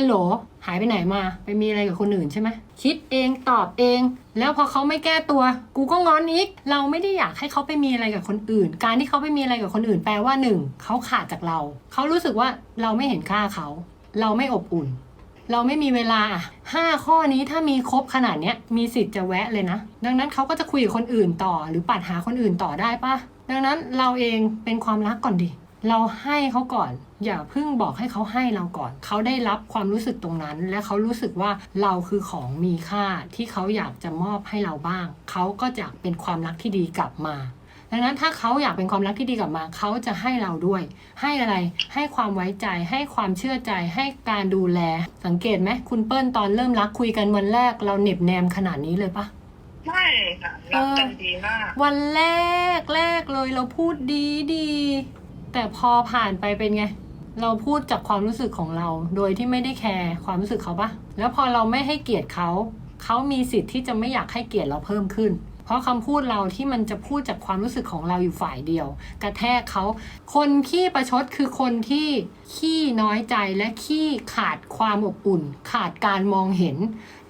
ฮัลโหล หายไปไหนมา ไปมีอะไรกับคนอื่นใช่ไหม คิดเองตอบเอง แล้วพอเขาไม่แก้ตัว กูก็งอนอีก เราไม่ได้อยากให้เขาไปมีอะไรกับคนอื่น การที่เขาไปมีอะไรกับคนอื่น แปลว่าหนึ่งเขาขาดจากเรา เขารู้สึกว่าเราไม่เห็นค่าเขา เราไม่อบอุ่น เราไม่มีเวลาห้าข้อนี้ถ้ามีครบขนาดเนี้ย มีสิทธิ์จะแวะเลยนะ ดังนั้นเขาก็จะคุยกับคนอื่นต่อ หรือปัดหาคนอื่นต่อได้ปะดังนั้นเราเองเป็นความรักก่อนดิ เราให้เขาก่อน อย่าเพิ่งบอกให้เขาให้เราก่อน เขาได้รับความรู้สึกตรงนั้น และเขารู้สึกว่าเราคือของมีค่าที่เขาอยากจะมอบให้เราบ้าง เขาก็จะเป็นความรักที่ดีกลับมา ดังนั้นถ้าเขาอยากเป็นความรักที่ดีกลับมา เขาจะให้เราด้วย ให้อะไร ให้ความไว้ใจ ให้ความเชื่อใจ ให้การดูแล สังเกตไหมคุณเปิ้ลตอนเริ่มรักคุยกันวันแรก เราเหน็บแนมขนาดนี้เลยปะไม่ค่ะรักกันดีมาก วันแรกแรกเลยเราพูดดีดี แต่พอผ่านไปเป็นไง เราพูดจากความรู้สึกของเรา โดยที่ไม่ได้แคร์ความรู้สึกเขาปะแล้วพอเราไม่ให้เกียรติเขา เขามีสิทธิ์ที่จะไม่อยากให้เกียรติเราเพิ่มขึ้น เพราะคำพูดเราที่มันจะพูดจากความรู้สึกของเราอยู่ฝ่ายเดียว กระแทกเขา คนขี้ประชดคือคนที่ขี้น้อยใจและขี้ขาดความอบอุ่น ขาดการมองเห็น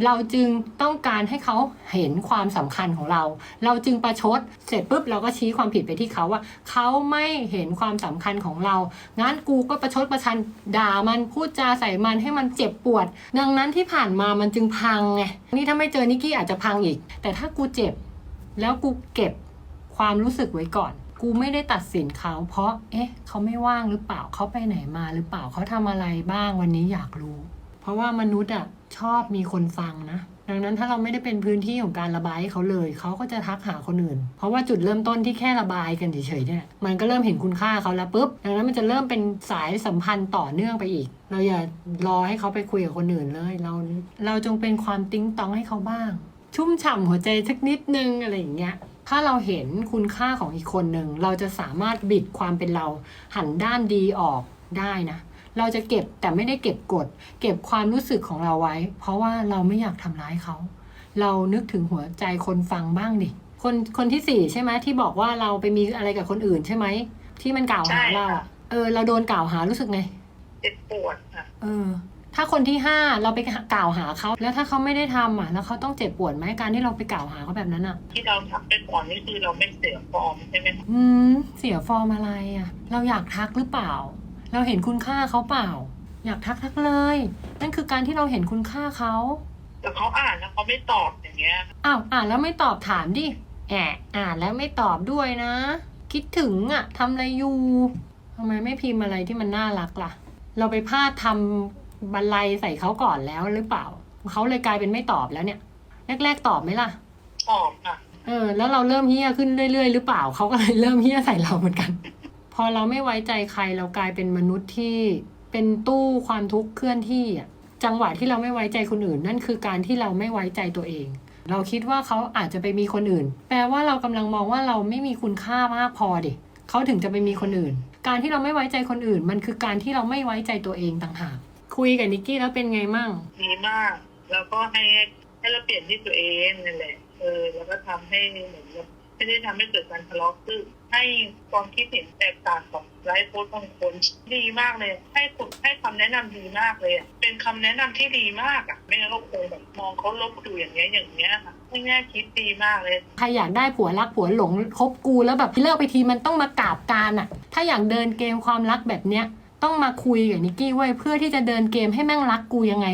เราจึงต้องการให้เขาเห็นความสำคัญของเรา เราจึงประชด เสร็จปุ๊บเราก็ชี้ความผิดไปที่เขาว่า เขาไม่เห็นความสำคัญของเรา งั้นกูก็ประชดประชันด่ามันพูดจาใส่มันให้มันเจ็บปวด ดังนั้นที่ผ่านมามันจึงพังไงนี่ถ้าไม่เจอนิกกี้อาจจะพังอีก แต่ถ้ากูเจ็บ แล้วกูเก็บความรู้สึกไว้ก่อน กูไม่ได้ตัดสินเขา เพราะ เอ๊ะ เขาไม่ว่างหรือเปล่า เขาไปไหนมาหรือเปล่า เขาทำอะไรบ้างวันนี้อยากรู้ เพราะว่ามนุษย์อะชอบมีคนฟังนะ ดังนั้นถ้าเราไม่ได้เป็นพื้นที่ของการระบายให้เขาเลย เขาก็จะทักหาคนอื่น เพราะว่าจุดเริ่มต้นที่แค่ระบายกันเฉยๆเนี่ย มันก็เริ่มเห็นคุณค่าเขาแล้วปุ๊บ ดังนั้นมันจะเริ่มเป็นสายสัมพันธ์ต่อเนื่องไปอีก เราอย่ารอให้เขาไปคุยกับคนอื่นเลย เรา เราจงเป็นความติ้งต้องให้เขาบ้าง ชุ่มฉ่ำหัวใจสักนิดนึงอะไรอย่างเงี้ยถ้าเราเห็นคุณค่าของอีกคนหนึ่ง เราจะสามารถบิดความเป็นเราหันด้านดีออกได้นะ เราจะเก็บแต่ไม่ได้เก็บกด เก็บความรู้สึกของเราไว้ เพราะว่าเราไม่อยากทำร้ายเขา เรานึกถึงหัวใจคนฟังบ้างดิคนคนที่สี่ใช่ไหมที่บอกว่าเราไปมีอะไรกับคนอื่นใช่ไหมที่มันกล่าวหาเราอะเออ เราโดนกล่าวหารู้สึกไงเจ็บปวดค่ะเออ ถ้าคนที่ห้าเราไปกล่าวหาเขาแล้วถ้าเขาไม่ได้ทำอะแล้วเขาต้องเจ็บปวดไหมการที่เราไปกล่าวหาเขาแบบนั้นอะ ที่เราทักไปก่อนนี่คือเราไม่เสียฟอร์มใช่ไหมคะอืมเสียฟอร์มอะไรอะ เราอยากทักหรือเปล่า เราเห็นคุณค่าเขาเปล่า อยากทักทักเลย นั่นคือการที่เราเห็นคุณค่าเขาแต่เขาอ่านแล้วเขาไม่ตอบอย่างเงี้ยอ้าวอ่านแล้วไม่ตอบถามดิแอะอ่านแล้วไม่ตอบด้วยนะ คิดถึงอะทำอะไรอยู่ทำไมไม่พิมพ์อะไรที่มันน่ารักล่ะ เราไปพลาดทำ บันไลใส่เขาก่อนแล้วหรือเปล่าเขาเลยกลายเป็นไม่ตอบแล้วเนี่ย แรก ๆ ตอบไหมล่ะ ตอบค่ะเออ แล้วเราเริ่มเฮี้ยขึ้นเรื่อยๆหรือเปล่าเขาก็เลยเริ่มเฮี้ยใส่เราเหมือนกัน พอเราไม่ไว้ใจใครเรากลายเป็นมนุษย์ที่เป็นตู้ความทุกข์เคลื่อนที่อะจังหวะที่เราไม่ไว้ใจคนอื่น นั่นคือการที่เราไม่ไว้ใจตัวเอง เราคิดว่าเขาอาจจะไปมีคนอื่น แปลว่าเรากำลังมองว่าเราไม่มีคุณค่ามากพอดิเขาถึงจะไปมีคนอื่น การที่เราไม่ไว้ใจคนอื่น มันคือการที่เราไม่ไว้ใจตัวเองต่างหาก คุยกับนิกกี้แล้วเป็นไงมั่งดีมาก แล้วก็ให้ให้เราเปลี่ยนที่ตัวเองนั่นแหละเออแล้วก็ทำให้เหมือนกับไม่ได้ทำให้เกิดการทะเลาะคือให้ความคิดเห็นแตกต่างกับไลฟ์โค้ชบางคนดีมากเลย ให้คนให้คำแนะนำดีมากเลยอะเป็นคำแนะนำที่ดีมากอะไม่งั้นเราคงแบบมองเขาลบอยู่อย่างเงี้ยอย่างเงี้ยค่ะให้แง่คิดดีมากเลยใครอยากได้ผัวรักผัวหลงคบกูแล้วแบบเลิกไปทีมันต้องมากราบการอะถ้าอยากเดินเกมความรักแบบเนี้ย ต้องมาคุยกับนิกกี้ไว้ยเพื่อที่จะเดินเกมให้แม่งรักกูยังไง